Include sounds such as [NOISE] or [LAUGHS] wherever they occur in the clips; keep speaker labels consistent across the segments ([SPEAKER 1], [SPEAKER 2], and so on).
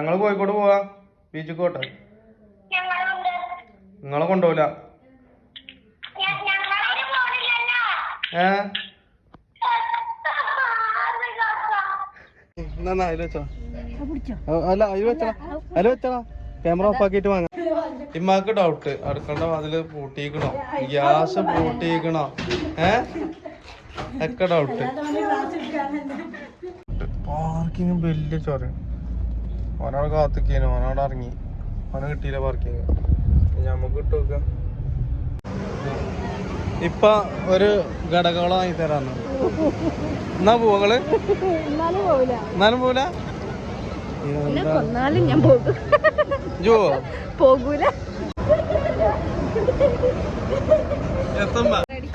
[SPEAKER 1] ഞങ്ങൾ കോഴിക്കോട് പോവാ. ബീച്ചിൽ പോട്ടെ. നിങ്ങളെ കൊണ്ടുപോല ഏ
[SPEAKER 2] അത് കേൾക്കാം.
[SPEAKER 1] എന്നാ അതിൽ വെച്ചോ. അല്ല അതിൽ വെച്ചടാ. അതിൽ വെച്ചടാ. ക്യാമറ ഓഫ് ആക്കിയിട്ട് വാങ്ങാം. ഇമ്മാക്ക് ഡൗട്ട് അടുക്കള അതിൽ പൂട്ടിക്കണോ ഗ്യാസ് പൂട്ടിക്കണോ ഏ? ഒക്കെ ഡൗട്ട് പാർക്കിങ് വലിയ ചൊര ഓനവിടെ കാത്തിക്കേനു ഓനോട് ഇറങ്ങി. ഓന കിട്ടിയില്ല പാർക്കിങ് ഞമ്മക്ക് കിട്ടുക ഇപ്പ ഒരു ഘടകവള വാങ്ങി തരാന്ന്. എന്നാ പോവങ്ങൾ
[SPEAKER 3] എന്നാലും പോവില്ല. കൊന്നാലും ഞാൻ പോകും. പോകൂല.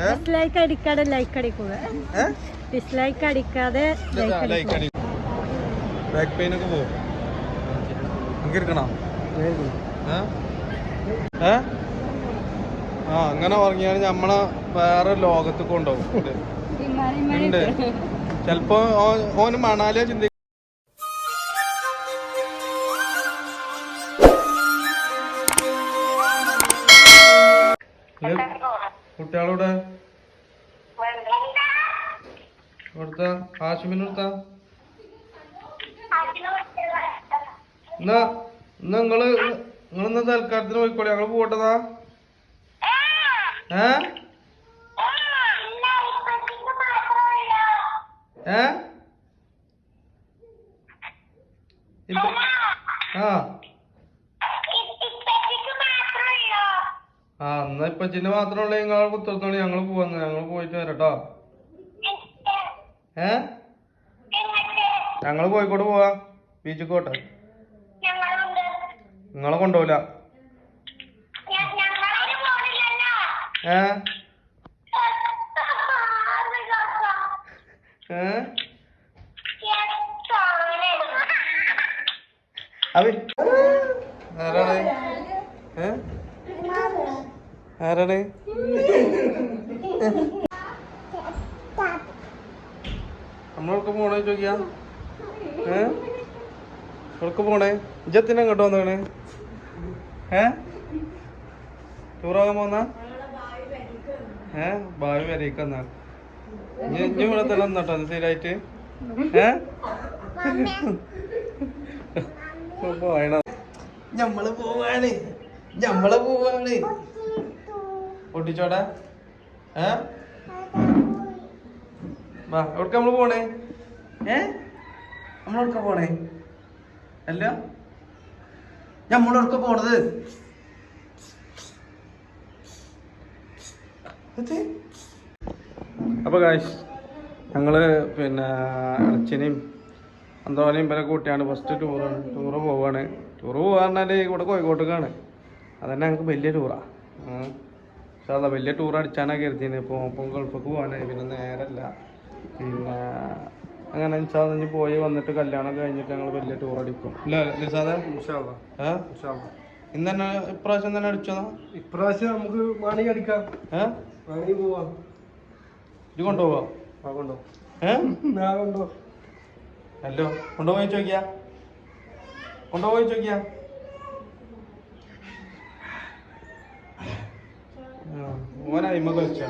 [SPEAKER 3] ഡിസ്ലൈക്ക് അടിക്കാതെ ലൈക്ക് അടിക്കുക. ഡിസ്ലൈക്ക് അടിക്കാതെ ലൈക്ക് അടിക്കുക.
[SPEAKER 1] അടി ബാക്ക് പെയിൻ ഒക്കെ പോവും. എനിക്ക് ഇരിക്കണോ ഏ? ആ അങ്ങനെ ഉറങ്ങിയാൽ നമ്മളെ വേറെ ലോകത്ത് കൊണ്ടുപോകും. ഉണ്ട്. ചെലപ്പോ ഓന് മണാലിയ ചിന്തി കുട്ടികളൂടെ ഇവിടുത്തെ ആശുമിന് എടുത്താ എന്നാ എന്നാ നിങ്ങൾ നിങ്ങളിന്ന് തൽക്കാലത്തിന് പോയിക്കോളി ഞങ്ങൾ പോട്ടതാ ഏ. ഏ ആ. ആ എന്നാ ഇപ്പൊ മാത്രമേ മാത്രമല്ല നിങ്ങൾ കുത്തിർത്തോളി ഞങ്ങൾ പോവാന്ന് ഞങ്ങൾ പോയിട്ട് വരട്ടോ? ഏ? ഞങ്ങൾ കോഴിക്കോട് പോവാ ബീച്ചിൽ നിങ്ങളെ കൊണ്ടുപോല ഏ? അവി ആരാണ്? ഏ? ആരാണ്? പോണേ ചോദിക്കാം? ഏ? എവിടക്ക് പോണേ? ഇജത്തിന് എങ്ങോട്ട് വന്നാണ് ഏ ടൂറാകാൻ പോന്ന? ഏ ഭാവി വരേക്കെന്നാ ഇനി ഇനി ഇവിടെ തന്നെ നിന്നോട്ടോ ശരിയായിട്ട് ഏ? പോയണ. ഞമ്മൾ പോവാണ്. ഞമ്മൾ പോവാണ്. ഒട്ടിച്ചോടാ ഏ? വാ എവിടക്ക നമ്മൾ പോണേ? ഏ? നമ്മളെവിടക്ക പോണേ? അല്ല? ഞമ്മളെവിടക്ക പോണത്? ഇത്? അപ്പൊ കാശ് ഞങ്ങൾ പിന്നെ അച്ഛനെയും അന്തോനെയും ഇവരെ കൂട്ടിയാണ് ഫസ്റ്റ് ടൂറാണ് ടൂറ് പോവാണ്. ടൂറ് പോകാറിനാല് ഇവിടെ കോഴിക്കോട്ടേക്കാണ്. അതന്നെ ഞങ്ങൾക്ക് വലിയ ടൂറാണ് അതാ വലിയ ടൂർ അടിച്ചാനാ കരുതിയത്. ഇപ്പോൾ ഇപ്പം ഗൾഫക്ക് പോവാണ് പിന്നെ നേരല്ല. പിന്നെ അങ്ങനെ പോയി വന്നിട്ട് കല്യാണം കഴിഞ്ഞിട്ട് ഞങ്ങൾ വലിയ ടൂർ അടിക്കും. ഇല്ല നിസാദ്? ഏ? ഇന്ന് തന്നെ ഇപ്രാവശ്യം തന്നെ അടിച്ചോ
[SPEAKER 4] ഇപ്രാവശ്യം നമുക്ക് വേണമെങ്കിൽ അടിക്കാം.
[SPEAKER 1] ഏ?
[SPEAKER 4] വേണമെങ്കിൽ പോവാം.
[SPEAKER 1] ഇത് കൊണ്ടുപോവാ?
[SPEAKER 4] ആ കൊണ്ടോ.
[SPEAKER 1] ഏ?
[SPEAKER 4] ഞാൻ കൊണ്ടോ.
[SPEAKER 1] ഹലോ കൊണ്ടുപോയി ചോദിക്കാ കൊണ്ടുപോയി ചോദിക്കാ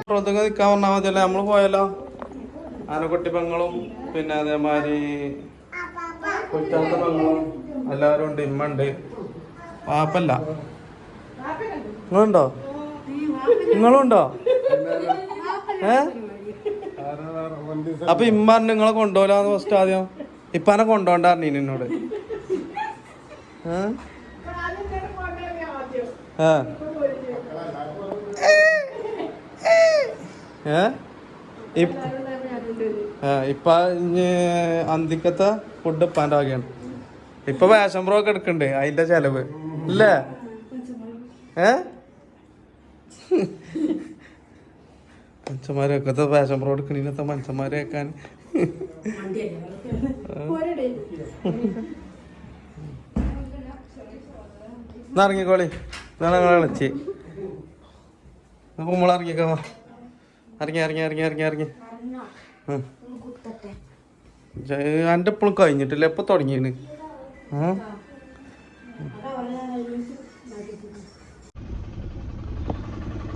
[SPEAKER 1] പുറത്തൊക്കെ നിൽക്കാൻ പറഞ്ഞാൽ മതിയല്ലേ? നമ്മൾ പോയാലോ ആനക്കുട്ടി പെങ്ങളും പിന്നെ അതേമാതിരി കൊച്ചാത്ത പെങ്ങളും എല്ലാവരും ഉണ്ട് ഇമ്മ ഉണ്ട്. പാപ്പല്ല നിങ്ങളുണ്ടോ? നിങ്ങളുണ്ടോ? ഏ? അപ്പൊ ഇമ്മ പറഞ്ഞു നിങ്ങളെ കൊണ്ടുപോലാന്ന് ഫസ്റ്റ് ആദ്യം. ഇപ്പാനെ കൊണ്ടോണ്ടാർന്നീ എന്നോട്. ഇപ്പ- അന്തിക്കത്തെ ഫുഡ് ഇപ്പാന്റെ വകയാണ്. ഇപ്പൊ വേഷം പ്രോ ഒക്കെ എടുക്കണ്ടേ അതിന്റെ ചെലവ്. ഇല്ലേ? ഏ? മനുഷ്യന്മാരൊക്കെ ഫാഷൻ മനുഷ്യന്മാരെ ഇറങ്ങിക്കോളി. ഇതാണ് ഞങ്ങളെ വിളിച്ച്. നമ്മൾ ഇറങ്ങിക്കോ വാ. ഇറങ്ങി ഇറങ്ങി ഇറങ്ങി ഇറങ്ങി ഇറങ്ങി. എന്റെ ഇപ്പോഴും കഴിഞ്ഞിട്ടില്ല. എപ്പോൾ തുടങ്ങിയാണ്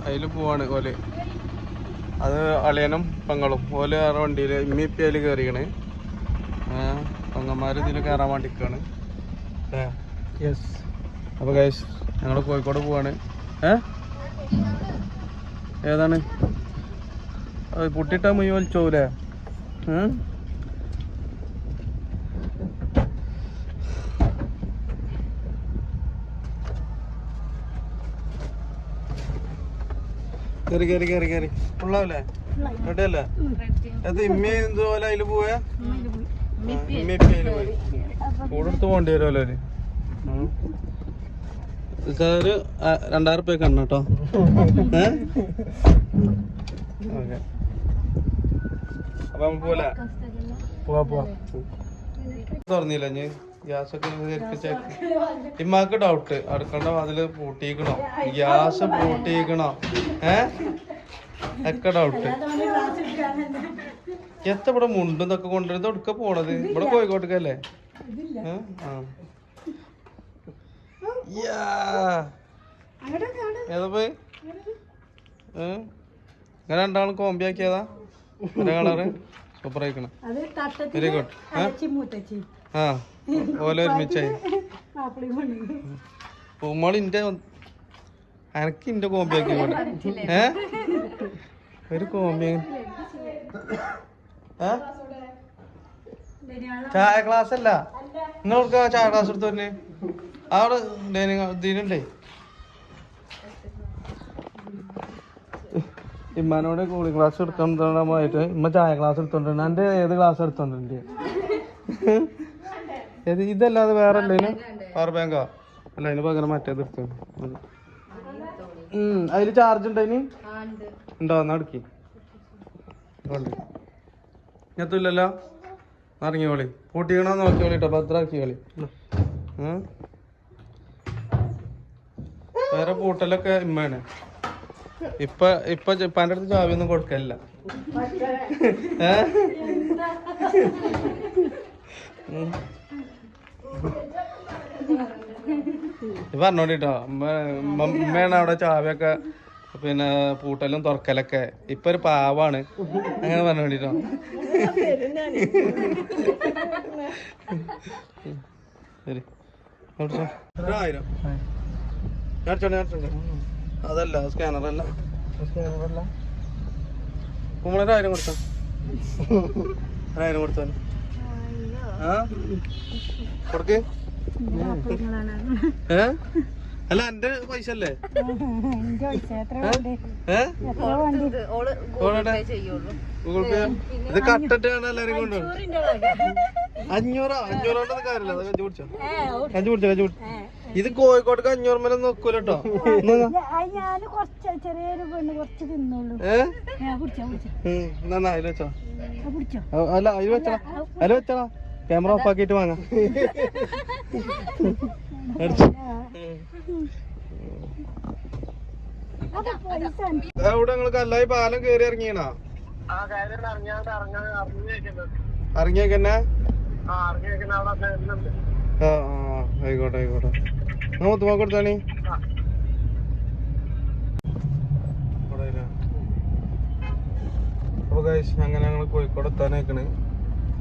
[SPEAKER 1] അതിൽ പോവാണ് ഓൽ. അത് അളിയനും പെങ്ങളും. ഓൽ വേറെ വണ്ടിയിൽ ഇമ്മി ഇപ്പി അതിൽ കയറിയാണ് പെങ്ങന്മാർ ഇതിൽ കയറാൻ വേണ്ടിക്കാണ് യെസ് അപ്പോൾ ഗൈസ് ഞങ്ങൾ കോഴിക്കോട് പോവാണ്. ഏ? ഏതാണ്? അത് പൊട്ടിട്ട മുഴുവൻ വലിച്ചോലേ കയറി കേറി കേറി കേറി. ഫുള്ളാവില്ലേ റെഡി അല്ലേ അത് ഇമ്മ അതിൽ പോയാ ഇമ്മ പോയി. കൂടെടുത്ത് പോകേണ്ടി വരുമല്ലോ അവർ ഒരു രണ്ടായിരം റുപ്യ കണ്ണു കേട്ടോ. ഓക്കെ. അപ്പൊ നമുക്ക് പോലെ. പോവാ പോവാ. തുറന്നില്ല ഞാൻ ഗ്യാസ് ഒക്കെ ഇമ്മാക്ക് ഡൗട്ട് അടുക്കണ്ട അതിൽ പൂട്ടിയിക്കണോ? ഗ്യാസ് പൂട്ടിയിക്കണോ? ഏ? ഒക്കെ ഡൗട്ട് എത്ര ഇവിടെ മുണ്ടും ഇതൊക്കെ കൊണ്ടുവരുന്നത്? എടുക്ക പോണത്? ഇവിടെ കോഴിക്കോട്ടേക്കല്ലേ. ഏതാ പോയി? ഏ? ഇങ്ങനെ രണ്ടാളും കോമ്പി ആക്കിയതാ ഒരേ [LAUGHS] കളറ്? സൂപ്പർ ആയിക്കണം വെരി ഗുഡ് ആ? ഓല ഒരുമിച്ചായി. [LAUGHS] ഉമ്മൾ ഇന്റെ ഇന്റെ കോമ്പി ആക്കി കൊണ്ട് ഏ? ഒരു കോമ്പി. ഏ? ചായ ക്ലാസ് അല്ല. നിങ്ങൾക്ക് ചായ ക്ലാസ് എടുത്തു തന്നെ അവിടെ ഡൈനിങ് ഇതിനുണ്ടേ. ഇമ്മാനോട് കൂളിംഗ് ക്ലാസ് എടുത്തോണ്ടായിട്ട് ഇമ്മ ചായ ക്ലാസ് എടുത്തോണ്ടിരുന്നു. എന്റെ ഏത് ക്ലാസ് എടുത്തോണ്ട് ഏത് ഇതല്ലാതെ വേറെ അല്ലേനു പവർ ബാങ്കോ അല്ല അതിന് പകരം മറ്റേത് എടുത്തു? അതിൽ ചാർജ് ഉണ്ടോ ഇനി? ഉണ്ടോ? എന്നാ അടുക്കി ഉണ്ട് ഇറങ്ങി കളി പൂട്ടിക്കണോ നോക്കിയോളി കേട്ടോ ഭദ്രാക്കി കളി വേറെ പൂട്ടലൊക്കെ ഇമ്മയാണ്. ഇപ്പൊ ഇപ്പൊ ഇപ്പാന്റെ അടുത്ത് ചാവി ഒന്നും കൊടുക്കല്ല പറഞ്ഞോണ്ടിട്ടോ ഉമ്മയാണ് അവിടെ ചാവിയൊക്കെ പിന്നെ പൂട്ടലും തുറക്കലൊക്കെ. ഇപ്പൊ ഒരു പാവാണ്. അങ്ങനെ പറഞ്ഞോണ്ടിട്ടോ. ശരി. ആയിരം. ഞാൻ അടിച്ചോണ്ട്. അതല്ല സ്കാനർ അല്ല. കുമ്പളൊരു ആയിരം കൊടുത്ത? ഒരായിരം കൊടുത്തോ ആ? കൊടുക്ക്. ഏ? അല്ല എന്റെ പൈസ അല്ലേ? ഗൂഗിൾ പേ ഇത് കട്ടിട്ടാണ് എല്ലാരും കൊണ്ട്. അഞ്ഞൂറോ? അഞ്ഞൂറോണ്ടൊന്നും കാര്യമില്ല. അത് കഞ്ചു കുടിച്ചോ കഞ്ചു കുടിച്ചോ കഞ്ചു കുടിച്ചോ ഇത് കോഴിക്കോട്ടേക്ക് അഞ്ഞൂറ് മേലെ നോക്കൂല കേട്ടോ
[SPEAKER 3] പിടിച്ചോ പിടിച്ചോ?
[SPEAKER 1] എന്നാ എന്നാ അതിൽ വെച്ചോ.
[SPEAKER 3] പിടിച്ചോ?
[SPEAKER 1] അല്ല അതിൽ വെച്ചടാ അതിൽ വെച്ചടാ ക്യാമറ ഓഫ് ആക്കിയിട്ട് വാങ്ങാം. അടിച്ച്. നിങ്ങൾ കല്ലായി പാലം കേറി ഇറങ്ങിയണോ? ഇറങ്ങിയേക്കന്നെ ആ ആയിക്കോട്ടെ ആയിക്കോട്ടെ. നമ്മൾ മുത്തുമാ കൊടുത്താണി അപ്പൊ ഗൈസ് അങ്ങനെ ഞങ്ങൾ കോഴിക്കോട് എത്താനേക്കണ്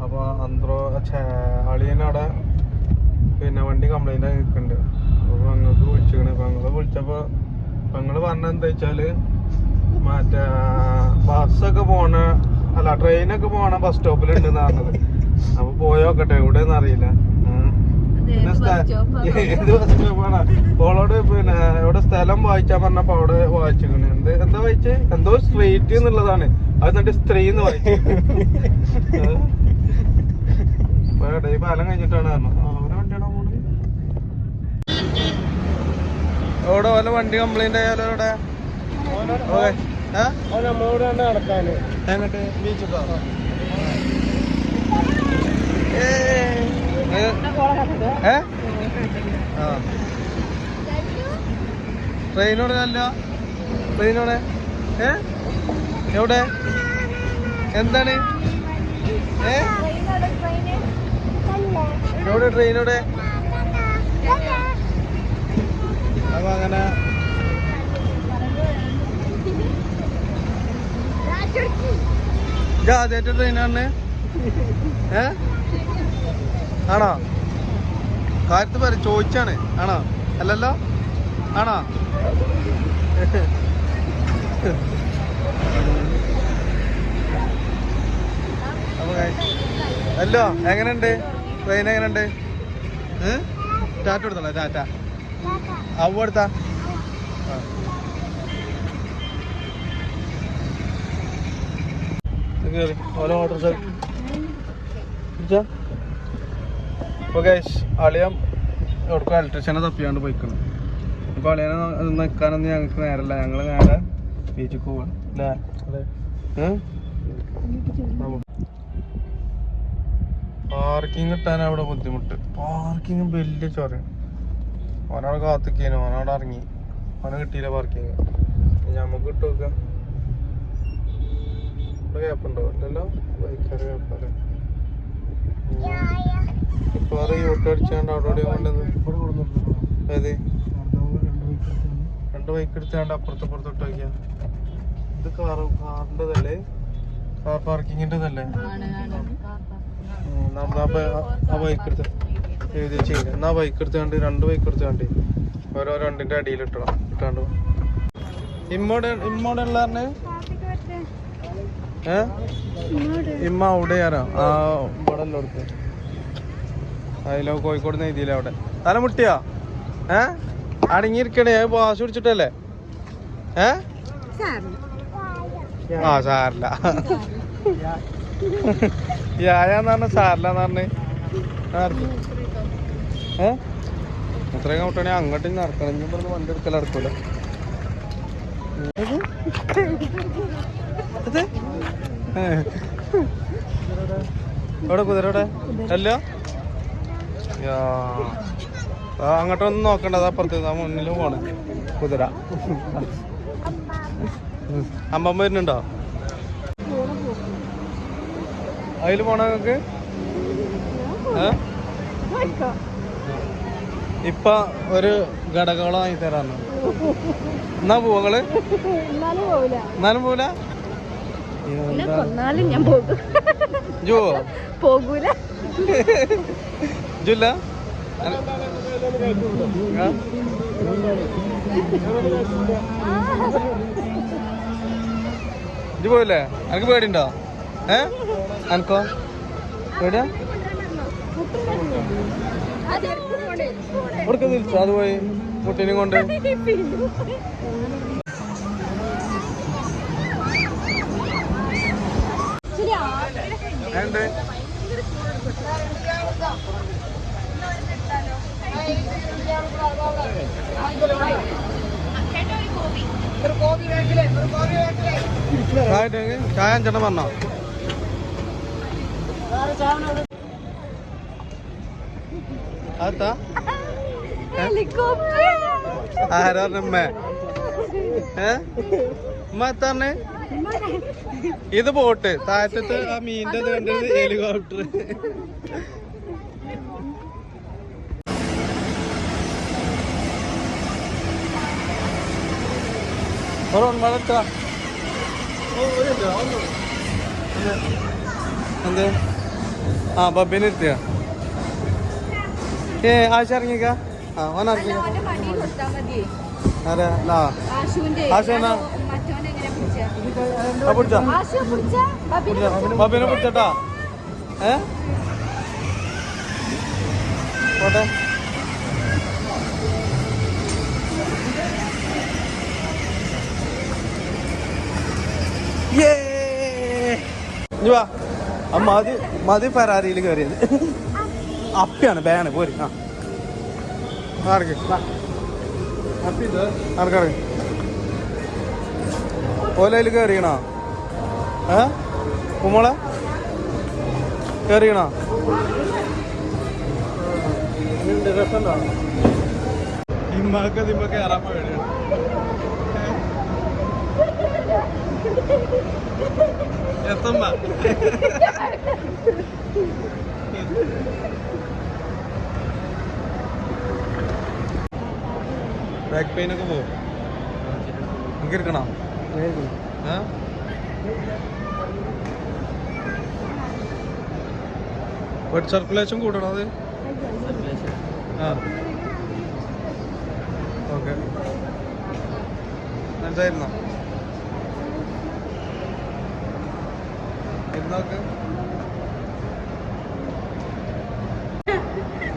[SPEAKER 1] അപ്പൊ അന്ത്രോ അളിയനവിടെ വണ്ടി കംപ്ലൈന്റ് ആയി നിൽക്കുന്നുണ്ട് അപ്പൊ ഞങ്ങൾക്ക് വിളിച്ചിരിക്കണേ അപ്പൊ അങ്ങൾ വിളിച്ചപ്പോ ഞങ്ങൾ പറഞ്ഞ എന്താ വെച്ചാൽ മറ്റേ ബസ്സൊക്കെ പോണ അല്ല ട്രെയിനൊക്കെ പോണ ബസ് സ്റ്റോപ്പിലുണ്ടെന്ന് പറഞ്ഞത്. അപ്പൊ പോയോക്കട്ടെ എവിടെയെന്ന് അറിയില്ല. ഏത് ബസ് സ്റ്റോപ്പാണ് ഓളോട് പിന്നെ എവിടെ സ്ഥലം വായിച്ചാ പറഞ്ഞപ്പോ അവിടെ വായിച്ചിക്കണ്. എന്ത് എന്താ വായിച്ചേ? എന്തോ സ്ട്രീറ്റ് എന്നുള്ളതാണ്. അത് എന്നിട്ട് സ്ത്രീ എന്ന് വായിച്ചു. [LAUGHS] ഈ പാലം കഴിഞ്ഞിട്ടാണ് കാരണം അവരെ വണ്ടിയാണോ പോണത് എവിടെ വല്ല വണ്ടി കംപ്ലൈന്റ് ആയാലോ ഇവിടെ ഏ? ആ. ട്രെയിനോടെ അല്ല ട്രെയിനോടെ? ഏ? എവിടെ? എന്താണ്? ഏ? എവിടെ ട്രെയിനോടെ? അപ്പം അങ്ങനെ ആദ്യമായിട്ട് ട്രെയിനാണ് ഏ? ആണോ? കാര്യത്ത് പറ ചോദിച്ചാണ്. ആണോ? അല്ലല്ലോ? ആണോ? അല്ലോ എങ്ങനെയുണ്ട്? ട്രെയിൻ എങ്ങനെയുണ്ട്? ടാറ്റ കൊടുത്തല്ലോ ടാറ്റ. കേറി. ഓരോ ഓട്ടോ അളിയം എവിടേക്കും ഇലക്ട്രീഷ്യനെ തപ്പിയാണ്ട് പോയിക്കണം. ഇപ്പൊ അളിയനെ നിൽക്കാനൊന്നും ഞങ്ങൾക്ക് നേരല്ല. ഞങ്ങൾ നേരെ ബീച്ചിൽ പോവാണ് അല്ലേ പാർക്കിംഗ് കിട്ടാൻ അവിടെ ബുദ്ധിമുട്ട്. പാർക്കിംഗ് വലിയ ചൊറയാണ് ഓനവിടെ കാത്തിക്കേനു ഓനവിടെ ഇറങ്ങി. ഓന കിട്ടിയില്ല പാർക്കിങ് നമുക്ക് കിട്ടു നോക്കാം. ഇവിടെ ഗ്യാപ്പുണ്ടോ ഇല്ലല്ലോ? ബൈക്കാറ് ഗ്യാപ്പല്ലേ ഇപ്പൊ അത് യൂട്ടോ അടിച്ചാണ്ട് അവിടെ കൊണ്ടത്? ഏത്? രണ്ട് ബൈക്ക് എടുത്താണ്ട് അപ്പുറത്ത് അപ്പുറത്ത് ഇട്ട് വയ്ക്കാം ഇത് കാറ് കാറിന്റെതല്ലേ കാർ പാർക്കിങ്ങിന്റെതല്ലേ ആ ബൈക്ക് എടുത്ത്. എഴുതി ചെയ്യില്ല എന്നാ ബൈക്ക് കണ്ടി രണ്ട് ബൈക്ക് എടുത്തുകൊണ്ട് ഓരോ രണ്ടിന്റെ അടിയിൽ ഇട്ടണം. ഇട്ടാണ്ട് ഇമ്മോടെ ഇമ്മോടെ ഉള്ള ഏ? ഇമ്മ അവിടെ ആരാ? ആ ഇവിടെ ഉള്ളടത്ത് അതിലോ കോഴിക്കോട് നെയ്തിയില്ല അവിടെ. തല മുട്ടിയാ? ഏ? അടങ്ങിയിരിക്കണേ വാശി പിടിച്ചിട്ടല്ലേ? ഏ? ആ സാറില്ല. [LAUGHS] യായാന്ന് പറഞ്ഞ സാറില്ലാന്ന് പറഞ്ഞ് എത്രയൊക്കെ മുട്ടണേ അങ്ങോട്ടും നടക്കണം. ഇനി പറഞ്ഞ് വണ്ടി എടുക്കൽ നടക്കൂല. എവിടെ കുതിര എവിടെ അല്ലോ അങ്ങോട്ടൊന്നും നോക്കണ്ട. അപ്പുറത്ത് ആ മുന്നിൽ പോണ. കുതിര. അമ്മമ്മ വരുന്നുണ്ടോ? അതിൽ പോണ ഏ? ഇപ്പൊ ഒരു ഘടകോളം വാങ്ങി തരാന്ന്. എന്നാ പോവങ്ങൾ?
[SPEAKER 3] എന്നാലും പോവില്ല.
[SPEAKER 1] എനക്ക്
[SPEAKER 3] പേടിണ്ടോ
[SPEAKER 1] ജുല്ല? പോയില്ലേ അനക്ക് പേടിയുണ്ടോ ഏ? അനക്കോ? പേടിയാ? ഇവിടേക്ക് തിരിച്ചു അത് പോയി കുട്ടീനെ കൊണ്ട്. ഉണ്ട് ചായ ചേട്ടൻ പറഞ്ഞോ അതാ ആരാ ഉമ്മ ഏ ഉമ്മ എത്താറിനെ ഇത് ബോട്ട് താഴത്തെ ആ മീനിന്റെ കണ്ടത് ഹെലികോപ്റ്റർ എന്ത്? ആ ബബിനെ ഇരുത്തിയ ഏ ആശ ഇറങ്ങിക്ക ബബിനെ പിടിച്ചട്ടാ. ഏ? പോട്ടെ. ഇനി വാ. മതി മതി ഫെറാരിയിൽ കയറിയത് അപ്പയാണ് ബാണ് പോര്. ആ. ആർക്ക്? ഓലയിൽ കയറിയണോ ഏ? കുമ്മളെ കയറിയണോ ഇമ്മാക്ക് ഇതിമ്മ കയറാൻ പേടിയാണ് എത്തമ്മ? ബാക്ക് പെയിൻ ഒക്കെ പോകും എനിക്ക് ഇരിക്കണോ ഏ ബ്ലഡ് സർക്കുലേഷൻ കൂടണോ അത്? ആ. ഓക്കെ. മനസ്സിലായിരുന്നോ ഇരുന്നോക്ക്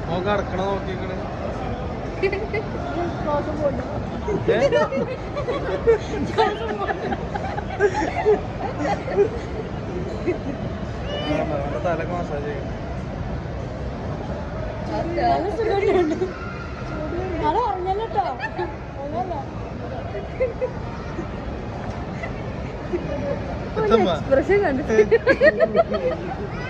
[SPEAKER 1] നോക്ക്. അടക്കണ വേണ്ട, തലക്ക് മസാജ് ചെയ്യണം
[SPEAKER 3] നല്ല സുഖമുണ്ട് അത് അറിഞ്ഞല്ലോ എക്സ്പ്രഷൻ കണ്ടിട്ട്. [LAUGHS]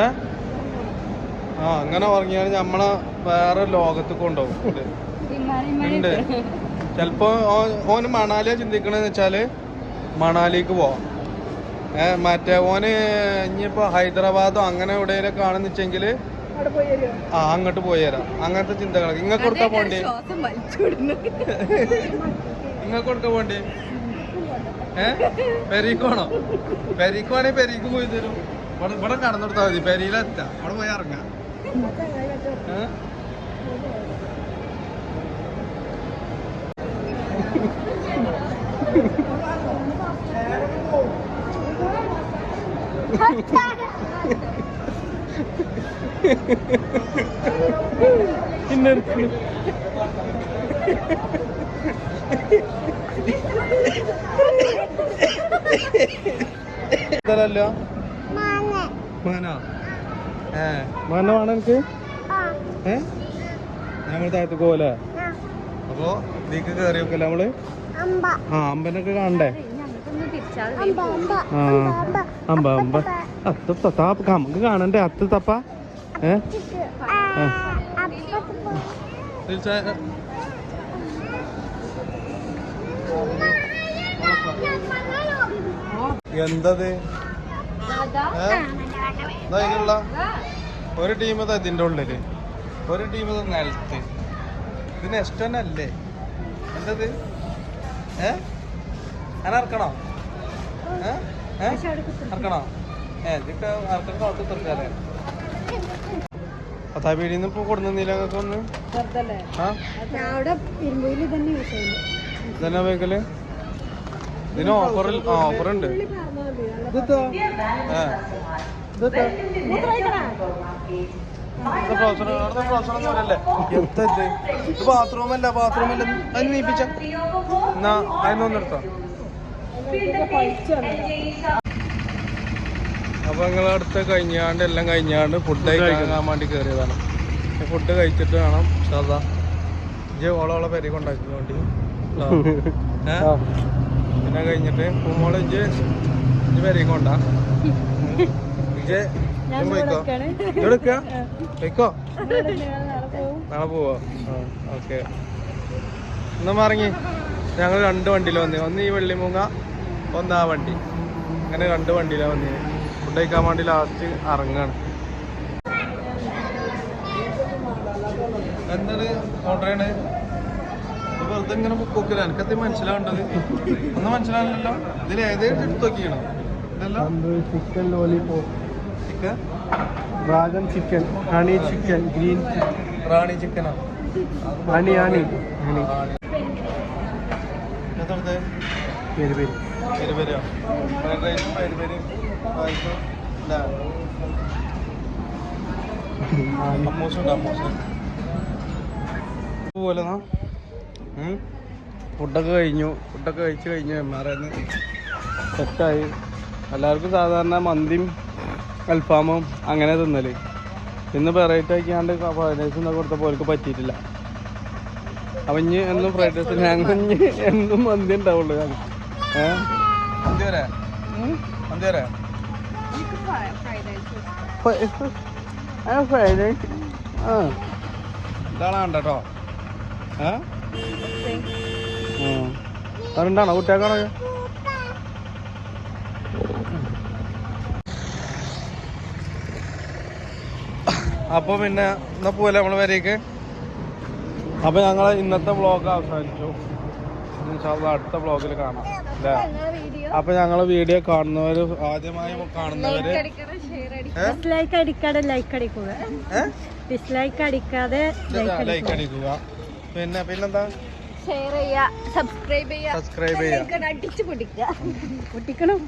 [SPEAKER 1] ഏ? ആ അങ്ങനെ ഉറങ്ങിയാൽ നമ്മളെ വേറെ ലോകത്ത് കൊണ്ടുപോകും. ഉണ്ട്. ചിലപ്പോ ഓന് മണാലിയ ചിന്തിക്കണെന്ന് വെച്ചാൽ മണാലിക്ക് പോവാം. ഏ മറ്റേ ഓന് ഇനിയിപ്പോ ഹൈദരാബാദോ അങ്ങനെ എവിടെയെങ്കിലും കാണുന്ന
[SPEAKER 3] വെച്ചെങ്കിൽ
[SPEAKER 1] ആ അങ്ങോട്ട് പോയി തരാം അങ്ങനത്തെ ചിന്തകളൊക്കെ. ഇങ്ങക്ക് കൊടുക്കാൻ പോണ്ടി ഇങ്ങക്ക് കൊടുക്കാൻ പോണ്ടി പെരീക്കോണോ? പെരീക്കുവാണെ പെരീക്ക് പോയി തരും. ഇവിടെ ഇവിടെ കടന്നെടുത്താൽ മതി. പെരിയിലെത്താം അവിടെ പോയി ഇറങ്ങാം. ഇന്നെടുത്തു ഇന്നെടുത്ത് ഇതല്ലല്ലോ മാനോ. ഏ. മാന വേണം എനിക്ക്. ഏ? ഞങ്ങൾ താഴത്ത് പോലെ അപ്പോ ഇതിക്ക് കയറി നമ്മൾ? ആ അമ്പനൊക്കെ കാണണ്ടേ? ആ. അമ്പ അമ്പ. അത്ത തത്ത നമുക്ക് കാണണ്ടേ? അത്ത് തപ്പ? ഏ? ആ. തീർച്ചയായും എന്തത്? ഇതിലുള്ള ഒരു ടീം ഇതാ ഇതിന്റെ ഉള്ളിൽ. ഒരു ടീം ഇത് നിലത്ത്. ഇത് നെക്സ്റ്റ് തന്നെ അല്ലേ? എന്തത്? ഏ? ഞാൻ ഇറക്കണോ? ഇറക്കണോ? ഏ ഇതിട്ട് ഇറക്കണ കാത്തു തീർക്കാല്ലേ പത്താ നിന്ന് ഇപ്പൊ കൊടുന്നില്ല ഒന്ന് ഇതന്നെ ഉപയോഗിക്കൽ? ഇതിന് ഓഫറിൽ ആ ഓഫറുണ്ട് ഇത്? ബാത്റൂമല്ല ബാത്റൂം അല്ല അത് നീപ്പിച്ച എന്നാ അതിനൊന്നും എടുത്തോ. അപ്പൊ നിങ്ങളെ അടുത്ത് കഴിഞ്ഞാണ്ട് എല്ലാം കഴിഞ്ഞാണ്ട് ഫുഡ് കഴിക്കാൻ വേണ്ടി കയറിയതാണ് ഫുഡ് കഴിച്ചിട്ട് വേണം. സാധാ ഇജ്ജ് ഓളോളെ പെരി കൊണ്ടാക്കി വേണ്ടി ഏ? പിന്നെ കഴിഞ്ഞിട്ട് പൂമോൾ ഇഞ്ച് ഇജ്ജ് വരെയും കൊണ്ടാ ഇജ്ജ് പോയിക്കോ?
[SPEAKER 3] ഇവിടെയൊക്കെയാണ്.
[SPEAKER 1] എടുക്ക പോയിക്കോ?
[SPEAKER 3] നാളെ
[SPEAKER 1] പോവോ? ഓക്കെ. എന്നാ മറങ്ങി ഞങ്ങൾ രണ്ട് വണ്ടിയിൽ വന്നേ. ഒന്ന് ഈ വെള്ളിമൂങ്ങ ഒന്ന് ആ വണ്ടി. അങ്ങനെ രണ്ട് വണ്ടിയിലാണ് വന്നേ. ഫുഡ് കഴിക്കാൻ വേണ്ടി ലാസ്റ്റ് ഇറങ്ങാണ്. എന്താണ് ഓർഡർ ചെയ്യണേ? വെറുതെ ഇങ്ങനെ ബുക്ക് നോക്കില്ല എനിക്കത് മനസ്സിലാവേണ്ടത്. ഒന്ന് മനസ്സിലാവില്ലല്ലോ ഇതിൽ ഏതേലും എടുത്ത് നോക്കിയാണോ ഇതെല്ലാം?
[SPEAKER 4] Chicken lollipop
[SPEAKER 1] chicken
[SPEAKER 4] dragon chicken honey chicken green
[SPEAKER 1] റാണി ചിക്കനാ
[SPEAKER 4] ഹണി ഹണി ഹണി
[SPEAKER 1] എത്രത്തെ ഫ്രൈഡ് റൈസും ഫുഡൊക്കെ കഴിഞ്ഞു. ഫുഡൊക്കെ കഴിച്ച് കഴിഞ്ഞു എന്ന് സെറ്റായി. എല്ലാവർക്കും സാധാരണ മന്തിയും അൽഫാമും അങ്ങനെ തിന്നൽ. ഇന്ന് വെറൈറ്റി ആക്കിയാണ്ട് ഫ്രൈഡ് റൈസ് എന്നൊക്കെ കൊടുത്തപ്പോൾ അവർക്ക് പറ്റിയിട്ടില്ല. അപ്പം ഇനി എന്നും ഫ്രൈഡ് റൈസ് ഞങ്ങൾ ഇനി എന്നും മന്തി ഉണ്ടാവുള്ളൂ ഞാൻ ഏ? മന്തി വരെ? മന്തി വരെ? ഫ്രൈഡ് റൈസ് ആ ഇതാണ് കേട്ടോ ഏ? അതുണ്ടാണോ കുട്ടിയാക്കാണോ അപ്പോൾ പിന്നെ എന്നാ പോലെ നമ്മൾ വരേക്ക് അപ്പോൾ ഞങ്ങൾ ഇന്നത്തെ വ്ളോഗ് അവസാനിച്ചു. അടുത്ത വ്ളോഗിൽ കാണാം. അല്ലേ? അപ്പൊ ഞങ്ങളെ വീഡിയോ കാണുന്നവര് ആദ്യമായി കാണുന്നവര് ഏ?
[SPEAKER 3] ഡിസ്ലൈക്ക് അടിക്കാതെ ലൈക്ക് അടിക്കുക. ഡിസ്ലൈക്ക് അടിക്കാതെ ലൈക്ക്
[SPEAKER 1] ലൈക്ക് അടിക്കുക. പിന്നെ പിന്നെന്താ?
[SPEAKER 3] ഷെയർ ചെയ്യാ സബ്സ്ക്രൈബ് ചെയ്യാ
[SPEAKER 1] സബ്സ്ക്രൈബ് ചെയ്യാ
[SPEAKER 3] അടിച്ചു പൊട്ടിക്കുക. പൊട്ടിക്കണം.